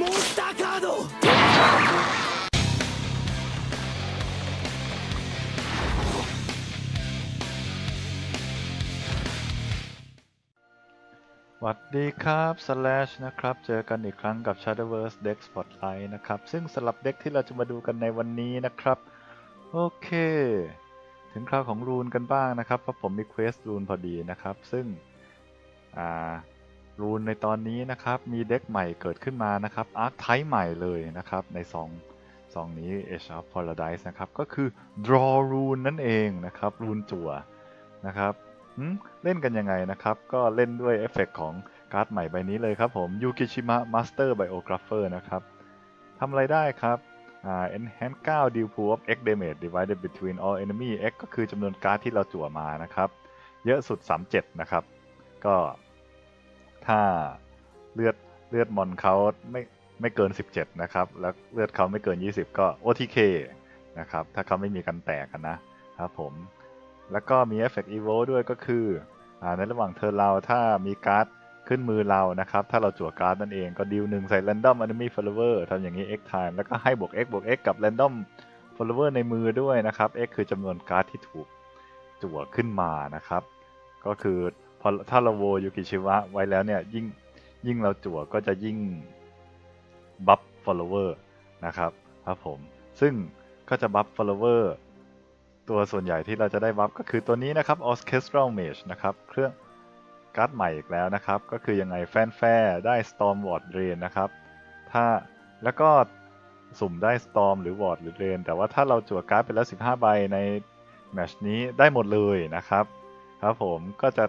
モンスターカード สวัสดีครับ Slash นะครับ เจอกันอีกครั้งกับ Shadowverse Deck Spotlight นะครับ ซึ่งสำหรับเด็กที่เราจะมาดูกันในวันนี้นะครับ โอเค ถึงคราวของรูนกันบ้างนะครับ เพราะผมมีเควสรูนพอดีนะครับ ซึ่ง อ่า รูนในตอนนี้นะครับ มีเด็กใหม่เกิดขึ้นมานะครับอาร์คไทใหม่เลยนะครับ ในซองซองนี้ Age of Paradise นะครับ ก็คือ Draw Rune นั่นเองนะครับรูนจั่วนะครับเล่นกันยังไงนะครับ ก็เล่นด้วยเอฟเฟกต์ของการ์ดใหม่ใบนี้เลยครับผมยูกิชิมะมาสเตอร์ไบโอกราฟเฟอร์นะครับทำอะไรได้ครับอ่า enhance 9 deal pool of x damage divided between all enemy x ก็คือจำนวนการ์ดที่เราจั่วมานะครับ เยอะสุด 37 นะครับ ก็ ถ้าเลือดเลือดมอนเขาไม่ไม่เกิน 17 นะครับ แล้วเลือดเขาไม่เกิน 20 ก็ OTK นะครับ ถ้าเขาไม่มีกันแตกกันนะครับผม แล้วก็มี Effect Evo ด้วยก็คืออในระหว่างเทิร์นเราถ้ามีการ์ดขึ้นมือเรานะครับ ถ้าเราจั่วการ์ดนั่นเองก็ดีลหนึ่งใส่ Random Enemy Follower ทำอย่างนี้ X time แล้วก็ให้บวก X บวก X กับ Random Follower ในมือด้วยนะครับ X คือจำนวนการ์ดที่ถูกจั่วขึ้นมานะครับ ก็คือ พอถ้าเราโวยูกิชิวะไว้แล้วเนี่ยยิ่งยิ่งเราจั่วก็จะยิ่งบัฟ follower นะครับครับผมซึ่งก็จะบัฟ follower ตัวส่วนใหญ่ที่เราจะได้บัฟก็คือตัวนี้นะครับ Orchestral Mage นะครับเครื่องการ์ดใหม่อีกแล้วนะครับ ก็คือยังไงแฟนแฟได้ Storm Ward Drain นะครับถ้าแล้วก็สุ่มได้ Storm หรือ Ward หรือ Drain แต่ว่าถ้าเราจั่วการ์ดไปแล้ว 15 ใบในแมชนี้ได้หมดเลยนะครับครับผมก็จะ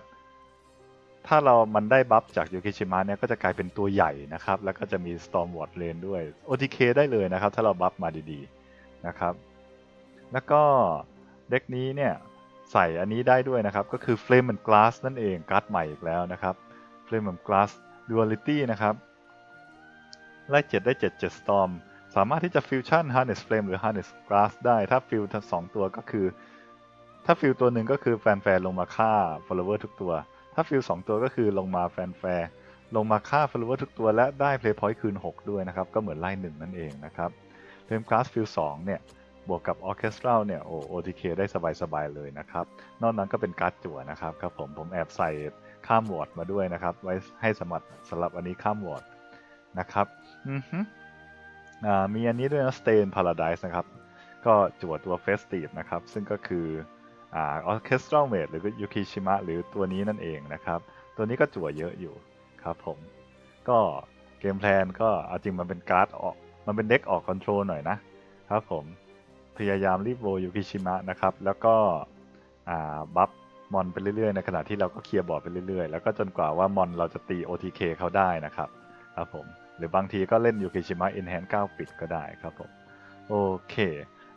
ถ้าเรามันได้บัฟจากยูกิชิมะเนี่ยก็จะกลายเป็นตัวใหญ่นะครับ แล้วก็จะมี Storm Ward Drain ด้วย OTK ได้เลยนะครับ ถ้าเราบัฟมาดีๆนะครับ แล้วก็เด็กนี้เนี่ยใส่อันนี้ได้ด้วยนะครับ ก็คือ Flame and Glass นั่นเองการ์ดใหม่อีกแล้วนะครับ Flame and Glass Duality นะครับไล่7ได้ 7 7 Storm สามารถที่จะฟิวชั่น Harness Flame หรือ Harness Glass ได้ ถ้าฟิวทั้งสองตัวก็คือ ถ้าฟิลตัวหนึ่งก็คือแฟนแฟร์ลงมาฆ่า follower ทุกตัว ถ้าฟิลสองตัวก็คือลงมาแฟนแฟร์ลงมาฆ่า follower ทุกตัวและได้ play point คืน 6 ด้วยนะครับ ก็เหมือนไล่หนึ่งนั่นเองนะครับเฟรมคลาสฟิลสองเนี่ยบวกกับออเคสตราเนี่ยโอ OTK ได้สบายๆเลยนะครับ นอกนั้นก็เป็นการ์ดจั่วนะครับครับผมผมแอบใส่ข้ามวอร์ดมาด้วยนะครับ ไว้ให้สมัครสำหรับอันนี้ข้ามวอร์ดนะครับอือฮึอ่ามีอันนี้ด้วยนะ Stain Paradise นะครับ ก็จั่วตัว Festive นะครับ ซึ่งก็คือ อ่า Orchestral Mage หรือยูคิชิมะหรือตัวนี้นั่นเองนะครับ ตัวนี้ก็จั่วเยอะอยู่ครับผม ก็เกมแพลนก็เอาจริงมันเป็นการ์ดออก มันเป็นเด็กออกคอนโทรลหน่อยนะครับผม พยายามรีบโวยูคิชิมะนะครับ แล้วก็อ่าบัฟมอนไปเรื่อยๆ ในขณะที่เราก็เคลียร์บอร์ดไปเรื่อยๆ แล้วก็จนกว่าว่ามอนเราจะตี OTK เขาได้นะครับครับผม หรือบางทีก็เล่นยูคิชิมะอินแฮน9ปิดก็ได้ครับผม โอเค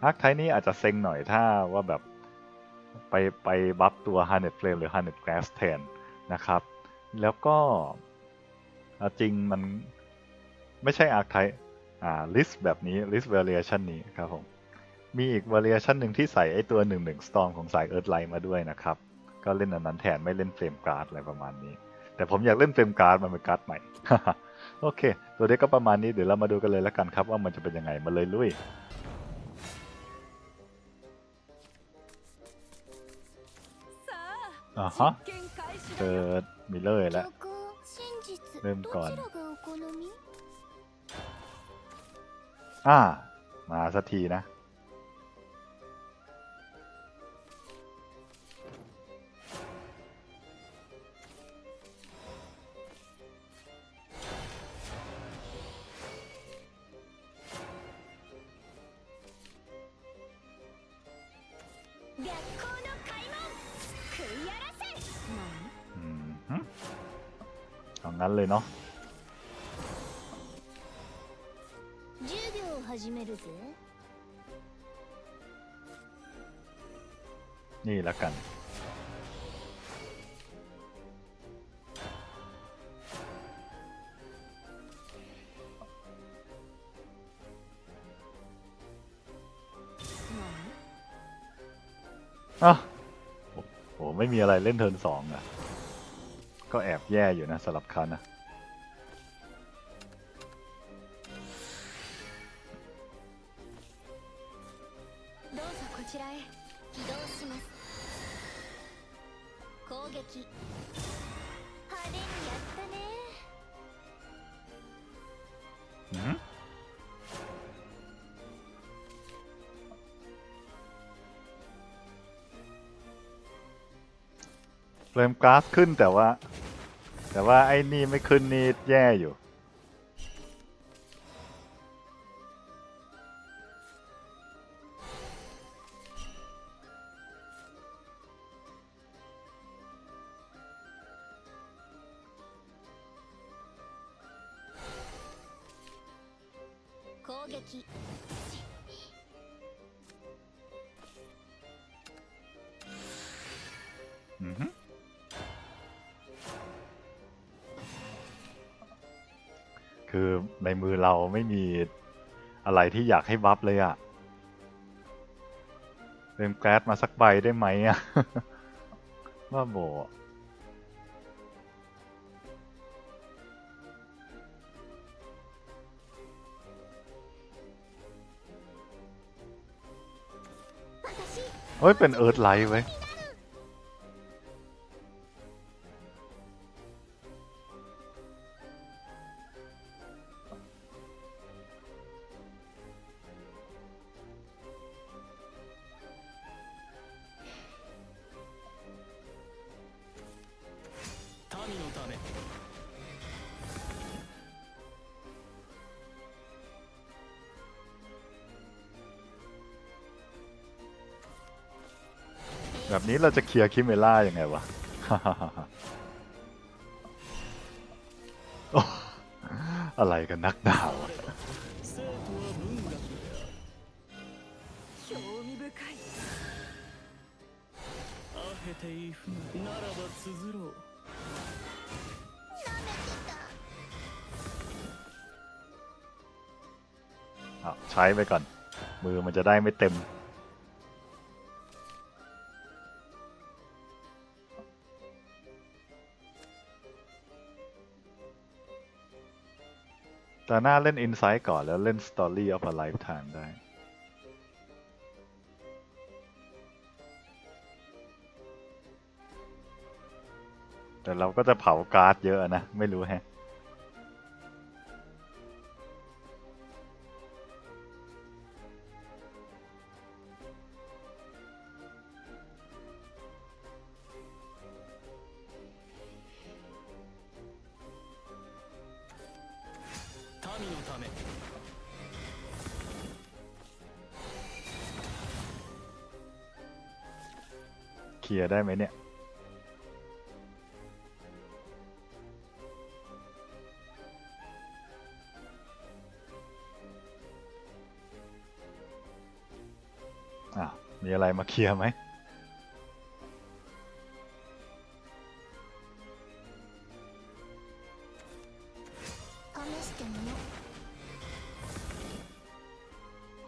อาร์คไทนี้อาจจะเซ็งหน่อยถ้าว่าแบบ ไปไปบัฟตัว Harness Flame หรือ Harness Glass แทนนะครับ แล้วก็จริงมันไม่ใช่อาร์คไทอ่า list แบบนี้ list variation นี้ครับผม มีอีก variation หนึ่งที่ใส่ไอตัว 1 1 storm ของสาย Earthlight มาด้วยนะครับ ก็เล่นอันนั้นแทนไม่เล่นเฟรมการ์ดอะไรประมาณนี้ แต่ผมอยากเล่นเฟรมการ์ดมันเป็นการ์ดใหม่ โอเค ตัวเด็กก็ประมาณนี้เดี๋ยวเรามาดูกันเลยแล้วกันครับว่ามันจะเป็นยังไงมาเลยลุย อ่าฮะเจอมิเลอร์แล้ว เริ่มก่อน อ่า มาสักทีนะ นั้นเลยเนาะนี่ละกัน อะโอ้โหไม่มีอะไรเล่นเทิร์นสองอะ ก็แอบแย่อยู่นะสำหรับคันนะเริ่มกราฟขึ้นแต่ว่า แต่ว่าไอ้นี่ไม่ขึ้นนี่แย่อยู่ ที่อยากให้บัฟเลยอะเป็นแก๊สมาสักใบได้ไหมอะว่าโบเฮ้ย เป็นเอิร์ธไลท์ไว้ เราจะเคลียร์คิเมล่ายังไงวะ อะไรกันนักดาวใช้ไปก่อน มือมันจะได้ไม่เต็ม แต่หน้าเล่น Insight ก่อนแล้วเล่น Story of a Lifetime ได้ แต่เราก็จะเผาการ์ดเยอะนะ ไม่รู้แฮะ ลียร์ได้ไหมเนี่ย อะ มีอะไรมาเคลียร์ไหม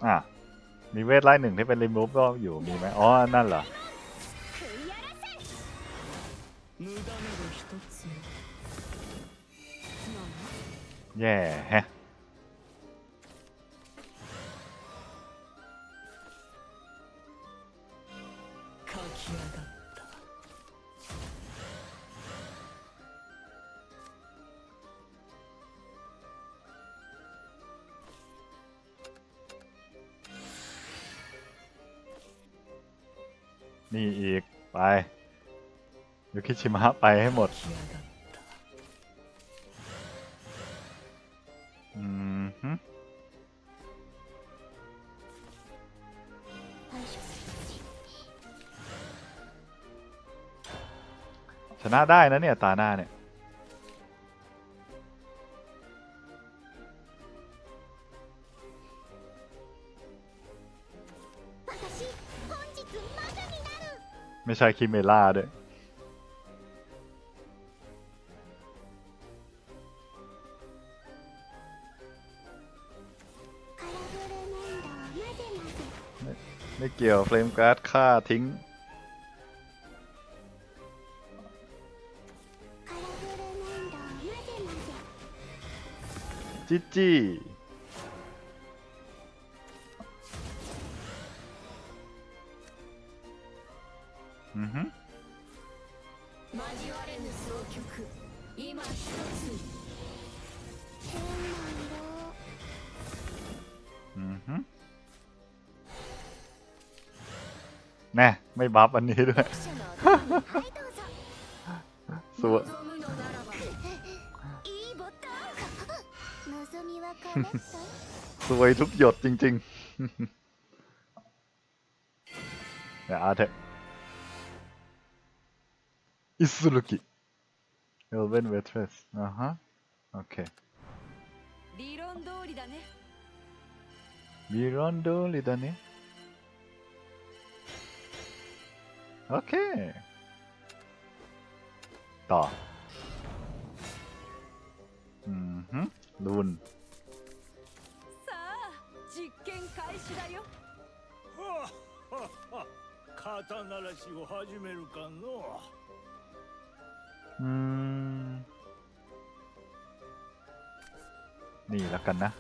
อะมีเวทไล่หนึ่งที่เป็นรีมูฟก็อยู่มีไหมอ๋อ นั่นเหรอ Yeah. ชิมะไปให้หมดชนะได้นะเนี่ย ตาหน้าเนี่ย ไม่ใช่คิเมล่าด้วย เกี่ยวเฟลมการ์ดฆ่าทิ้ง จิจี้ ไม่บัฟอันนี้ด้วย 読者のお供にはいどうぞ สวย 望むのならばいいボタン望みは叶った สวยทุกหยดจริงๆ เดี๋ยวอาเถอะอิสุรุกิเอลเวนเวทเรสอ่าฮะ โอเค 理論通りだね มีรอนโด ลิตอนนี้ โอเค ต่อ อืมฮึลูน さあ実験開始だよはあはあはあ肩慣らしを始めるかの อืม นี่แล้วกันนะ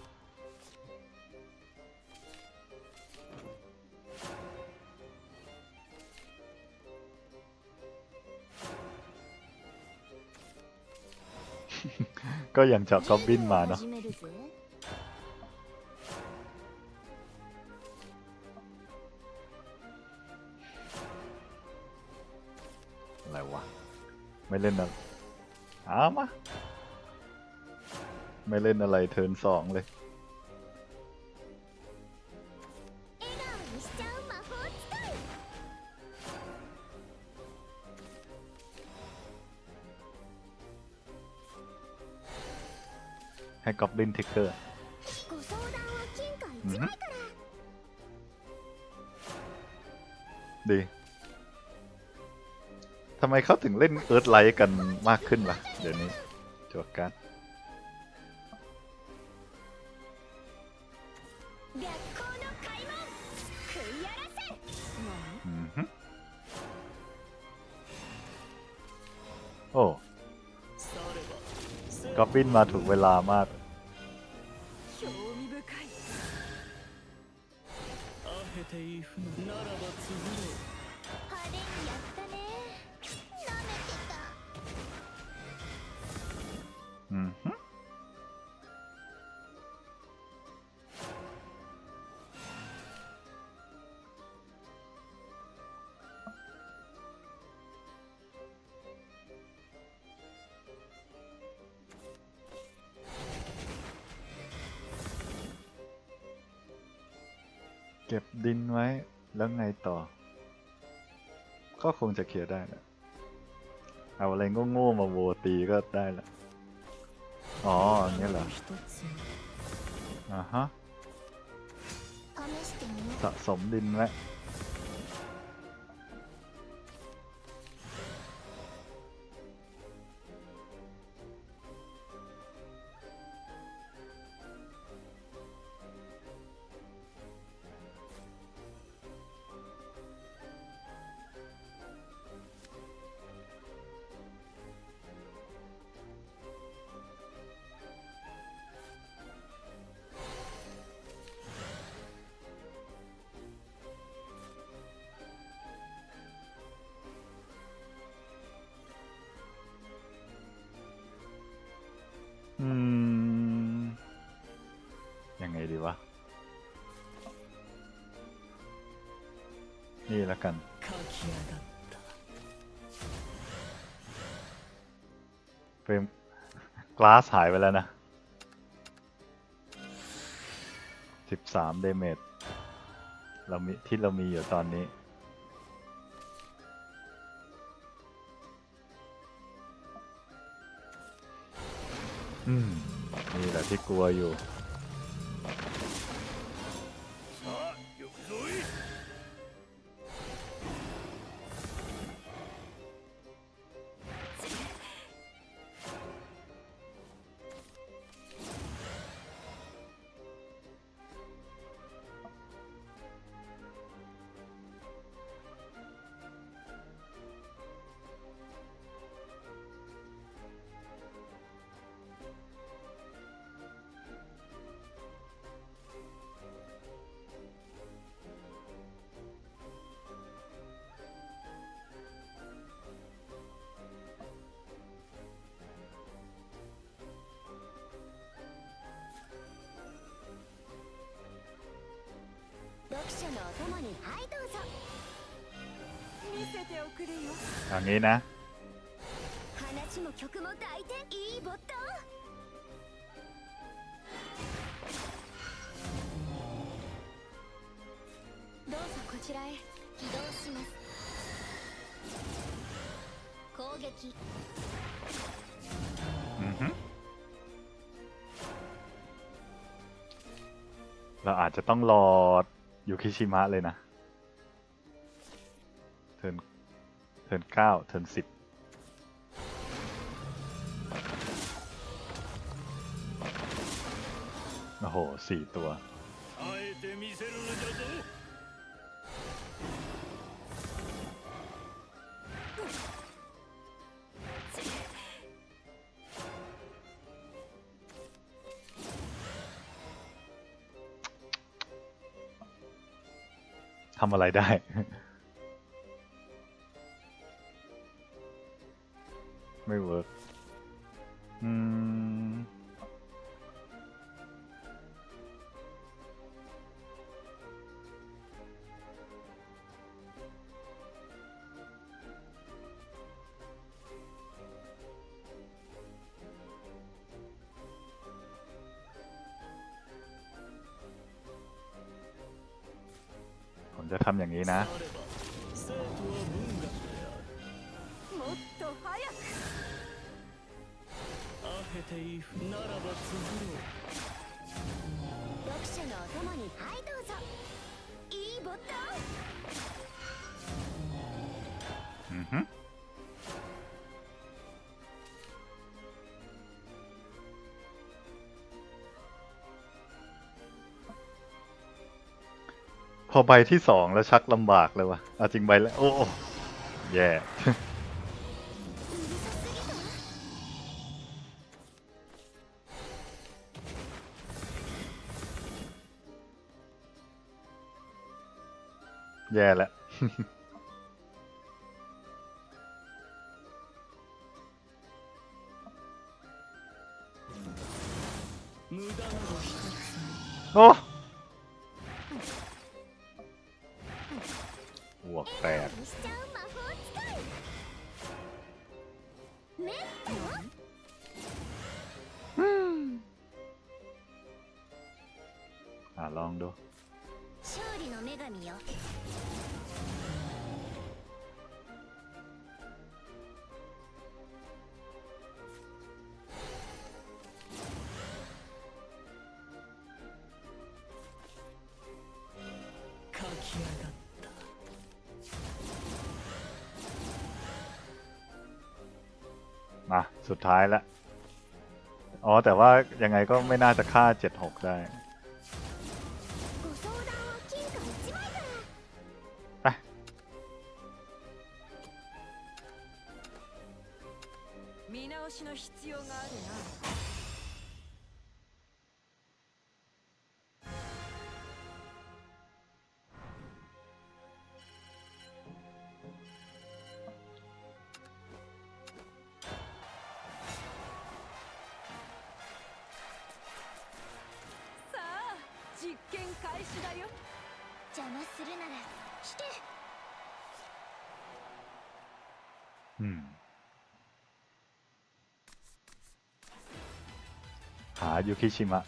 ก็ยังจากกอบบินมาเนาะอะไรวะ ไม่เล่นนะเอามา ไม่เล่นอะไรเทินสองเลย ให้กอบลินเทคเกอร์ดีทำไมเขาถึงเล่นเอิร์ธไลท์กันมากขึ้นล่ะ เดี๋ยวนี้จวกการ บินมาถูกเวลามาก เก็บดินไว้แล้วไงต่อ ก็คงจะเคลียร์ได้แหละเอาอะไรโง่ๆมาโวตีก็ได้แหละอ๋อนี่เหรออ่าฮะสะสมดินไว้ เลยละกันเฟรมกลาสหายไปแล้วนะสิบสามเดเมจเรามีที่เรามีอยู่ตอนนี้อืมนี่แหละที่กลัวอยู่ 者のお供にはいどうぞ見せておくれよ อย่างนี้นะ 話も曲も大体いいボットどうぞこちらへ起動します攻撃 อือฮึเราอาจจะต้องรอ ยูคิชิมะเลยนะ เทิร์นเทิร์นเก้าเทิร์นสิบโอ้โหสี่ตัว ทำอะไรได้ ไม่เวิร์กอืม พอใบที่สองแล้วชักลำบากเลยวะเอาจริงใบแล้ว โอ้แย่ แย่แล้วโอ้่ะ สุดท้ายแล้วอ๋อ แต่ว่ายังไงก็ไม่น่าจะฆ่าเจ็ดหกได้ 実験開始だよ邪魔するならして อืม หายูคิชิมะ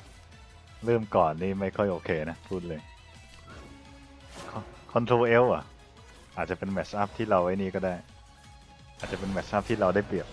เริ่มก่อนนี่ไม่ค่อยโอเคนะ พูดเลยคอนโทรเอลอ่ะ อาจจะเป็นแมชอัพที่เราไอ้นี่ก็ได้ อาจจะเป็นแมชอัพที่เราได้เปรียบ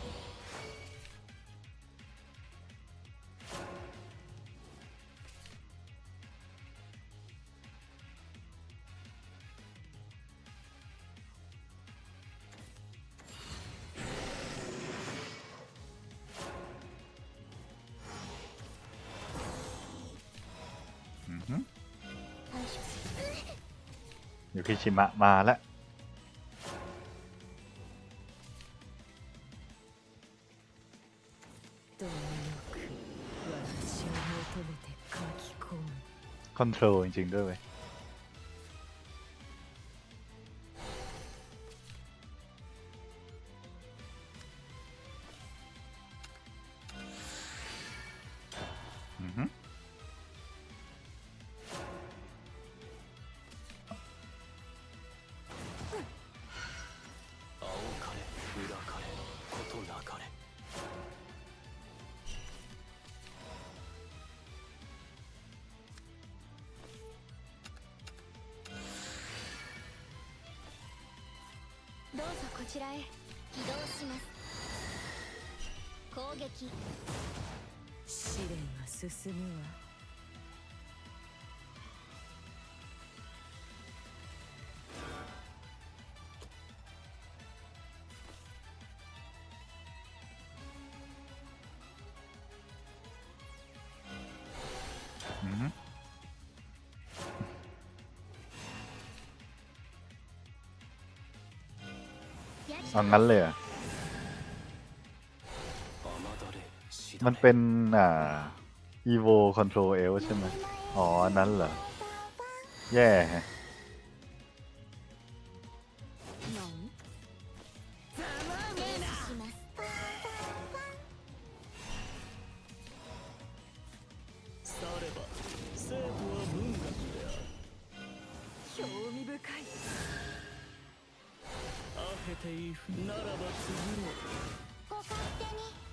ชิมะมาแล้วคอนโทรลจริง ๆ ด้วยเว้ย らへ。起動します。攻撃。試練は進むわ。 เอางั้นเลยเหรอมันเป็นอ่า evo control L ใช่ไหมอ๋อ นั้นเหรอ แย่แていならばつぶご勝手に。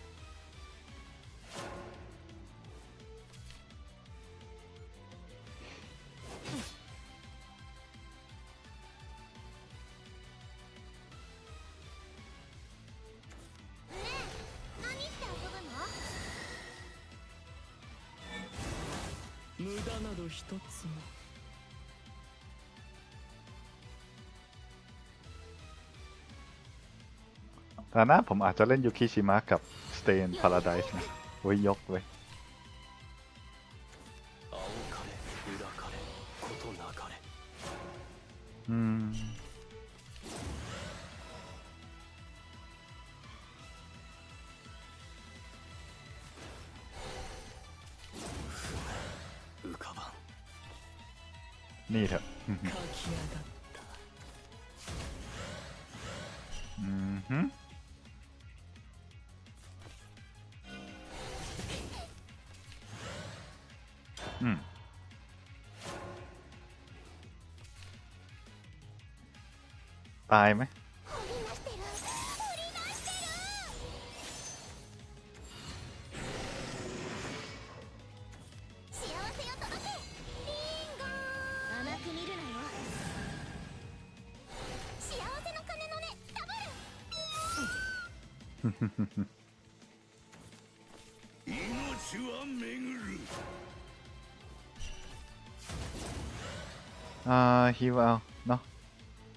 無駄など一つも แต่นะผมอาจจะเล่นยูคิชิมะกับสเตนพาราไดส์นะไว้ยกไว้อืมนี่เถอะอืม 鐘の音ダブル命は巡る อ่าฮิวเ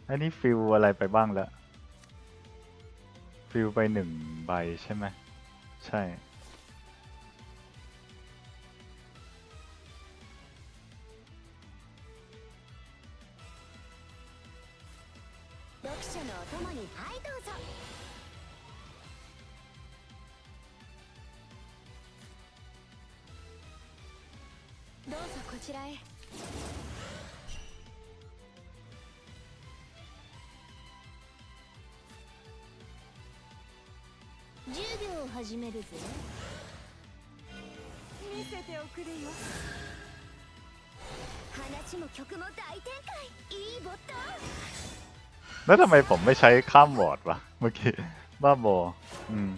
อันนี้ฟิลอะไรไปบ้างแล้วฟิลไปหนึ่งใบใช่ไหมใช่ めるぜ見せておくれよ話も曲も大展開いいボット แล้วทำไมผมไม่ใช้ข้ามวอร์ดวะ เมื่อกี้ บ้าบอ อืม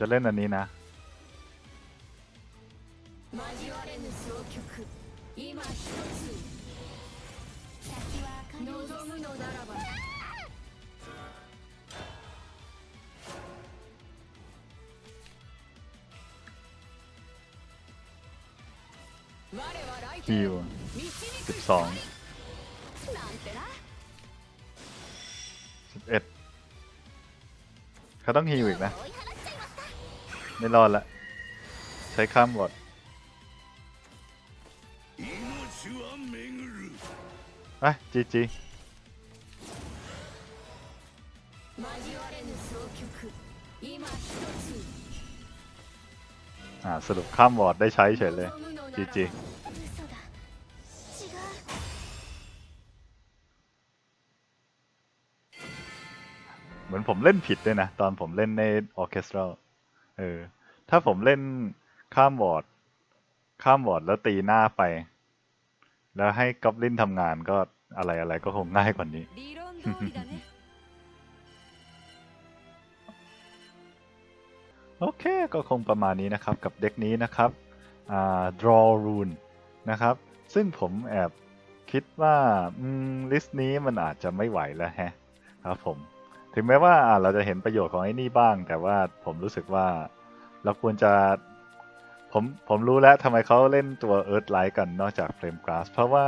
จะเล่นอันนี้นะ ฮิวสิบสองสิบเอ็ดเขาต้องฮิวอีกนะ ไม่รอดละ ใช้ข้ามบอดอ่จีจีอ่าสรุปข้ามบอดได้ใช้เฉยเลยจีจีเหมือนผมเล่นผิดด้วยนะ ตอนผมเล่นในออเคสตรา เออ ถ้าผมเล่นข้ามบอร์ด ข้ามบอร์ดแล้วตีหน้าไป แล้วให้กอบลินทำงานก็อะไรอะไรก็คงง่ายกว่านี้ โอเค ก็คงประมาณนี้นะครับกับเด็กนี้นะครับ draw rune นะครับ ซึ่งผมแอบคิดว่าลิสต์นี้มันอาจจะไม่ไหวแล้วแฮะ ครับผม ถึงแม้ว่าเราจะเห็นประโยชน์ของไอ้นี่บ้าง แต่ว่าผมรู้สึกว่าเราควรจะ ผมผมรู้แล้วทำไมเขาเล่นตัว Earth Light กันนอกจาก Flame Glass เพราะว่า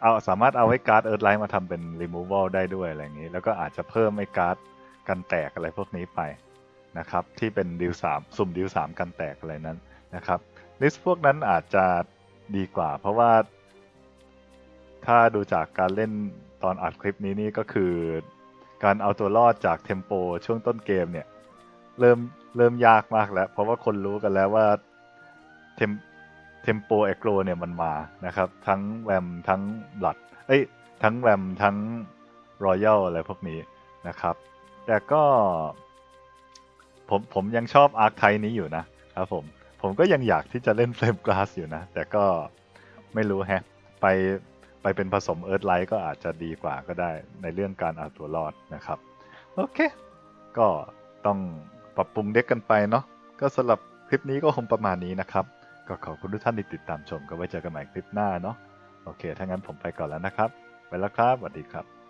เอาสามารถเอาไอ้การ์ด Earth Light มาทำเป็น removal ได้ด้วยอะไรอย่างนี้ แล้วก็อาจจะเพิ่มไอ้การ์ดกันแตกอะไรพวกนี้ไปนะครับ ที่เป็นดิวสามสุ่มดิวสามกันแตกอะไรนั้นนะครับลิสต์พวกนั้นอาจจะดีกว่า เพราะว่าถ้าดูจากการเล่น ตอนอัดคลิปนี้นี่ก็คือการเอาตัวรอดจากเทมโปช่วงต้นเกมเนี่ย เริ่มเริ่มยากมากแล้ว เพราะว่าคนรู้กันแล้วว่าเทมเทมโปเอโกรเนี่ยมันมานะครับ ทั้งแวมทั้งบลัดเอ้ยทั้งแวมทั้งรอยัลอะไรพวกนี้นะครับ แต่ก็ผมผมยังชอบอาร์คไทนี้อยู่นะครับผม ผมก็ยังอยากที่จะเล่นเฟลมกลาสอยู่นะ แต่ก็ไม่รู้แฮะ ไป ไปเป็นผสมเอิร์ธไลท์ก็อาจจะดีกว่าก็ได้ในเรื่องการเอาตัวรอดนะครับ โอเค ก็ต้องปรับปรุงเด็กกันไปเนาะก็สำหรับคลิปนี้ก็คงประมาณนี้นะครับ ก็ขอบคุณทุกท่านที่ติดตามชมก็ไว้เจอกันใหม่คลิปหน้าเนาะโอเค ถ้างั้นผมไปก่อนแล้วนะครับ ไปแล้วครับสวัสดีครับ